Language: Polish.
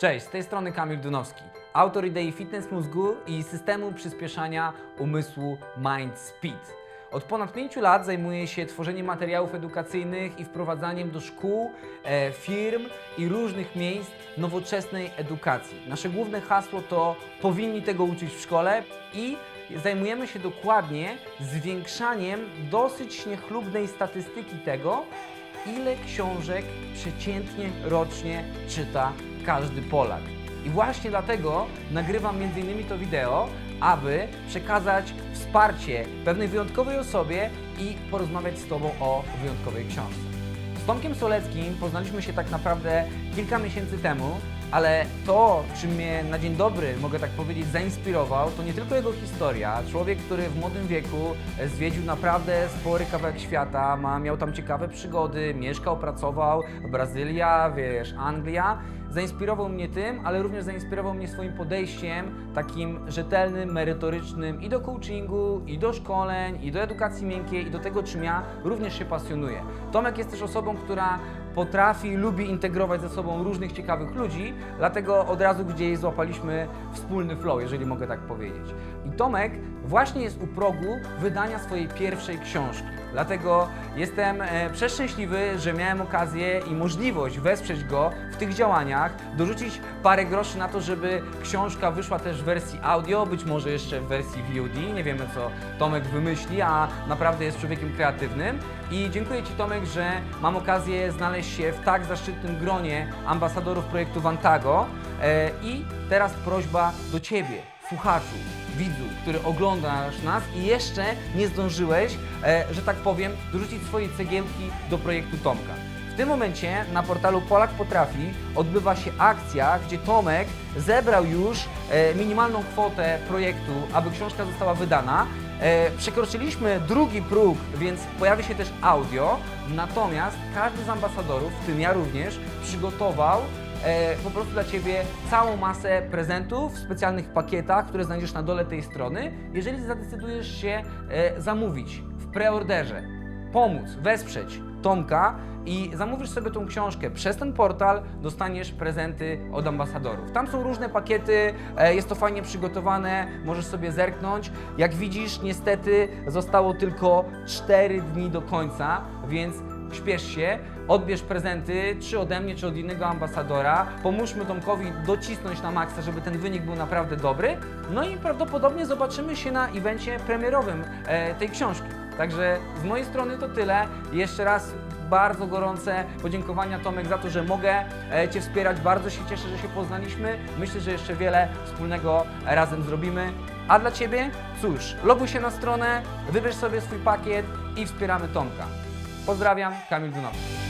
Cześć, z tej strony Kamil Dunowski, autor idei fitness mózgu i systemu przyspieszania umysłu Mind Speed. Od ponad pięciu lat zajmuję się tworzeniem materiałów edukacyjnych i wprowadzaniem do szkół, e, firm i różnych miejsc nowoczesnej edukacji. Nasze główne hasło to powinni tego uczyć w szkole i zajmujemy się dokładnie zwiększaniem dosyć niechlubnej statystyki tego, ile książek przeciętnie rocznie czyta każdy Polak. I właśnie dlatego nagrywam m.in. to wideo, aby przekazać wsparcie pewnej wyjątkowej osobie i porozmawiać z Tobą o wyjątkowej książce. Z Tomkiem Soleckim poznaliśmy się tak naprawdę kilka miesięcy temu, ale to, czym mnie na dzień dobry, mogę tak powiedzieć, zainspirował, to nie tylko jego historia. Człowiek, który w młodym wieku zwiedził naprawdę spory kawałek świata, ma, miał tam ciekawe przygody, mieszkał, pracował, Brazylia, wiesz, Anglia. Zainspirował mnie tym, ale również zainspirował mnie swoim podejściem takim rzetelnym, merytorycznym i do coachingu, i do szkoleń, i do edukacji miękkiej, i do tego, czym ja również się pasjonuję. Tomek jest też osobą, która potrafi, lubi integrować ze sobą różnych ciekawych ludzi, dlatego od razu gdzieś złapaliśmy wspólny flow, jeżeli mogę tak powiedzieć. I Tomek właśnie jest u progu wydania swojej pierwszej książki. Dlatego jestem e, przeszczęśliwy, że miałem okazję i możliwość wesprzeć go w tych działaniach, dorzucić parę groszy na to, żeby książka wyszła też w wersji audio, być może jeszcze w wersji VOD. Nie wiemy, co Tomek wymyśli, a naprawdę jest człowiekiem kreatywnym. I dziękuję Ci, Tomek, że mam okazję znaleźć się w tak zaszczytnym gronie ambasadorów projektu Vantago. E, I teraz prośba do Ciebie, słuchaczu, widzu, który oglądasz nas i jeszcze nie zdążyłeś, e, że tak powiem, dorzucić swojej cegiełki do projektu Tomka. W tym momencie na portalu Polak Potrafi odbywa się akcja, gdzie Tomek zebrał już e, minimalną kwotę projektu, aby książka została wydana. E, przekroczyliśmy drugi próg, więc pojawi się też audio, natomiast każdy z ambasadorów, w tym ja również, przygotował e, po prostu dla Ciebie całą masę prezentów w specjalnych pakietach, które znajdziesz na dole tej strony, jeżeli zadecydujesz się e, zamówić w preorderze, pomóc, wesprzeć Tomka i zamówisz sobie tą książkę przez ten portal, dostaniesz prezenty od ambasadorów. Tam są różne pakiety, e, jest to fajnie przygotowane, możesz sobie zerknąć. Jak widzisz, niestety zostało tylko 4 dni do końca, więc śpiesz się, odbierz prezenty, czy ode mnie, czy od innego ambasadora. Pomóżmy Tomkowi docisnąć na maksa, żeby ten wynik był naprawdę dobry. No i prawdopodobnie zobaczymy się na evencie premierowym e, tej książki. Także z mojej strony to tyle. Jeszcze raz bardzo gorące podziękowania Tomek za to, że mogę e, Cię wspierać. Bardzo się cieszę, że się poznaliśmy. Myślę, że jeszcze wiele wspólnego razem zrobimy. A dla Ciebie, cóż, loguj się na stronę, wybierz sobie swój pakiet i wspieramy Tomka. Pozdrawiam, Kamil Dunowski.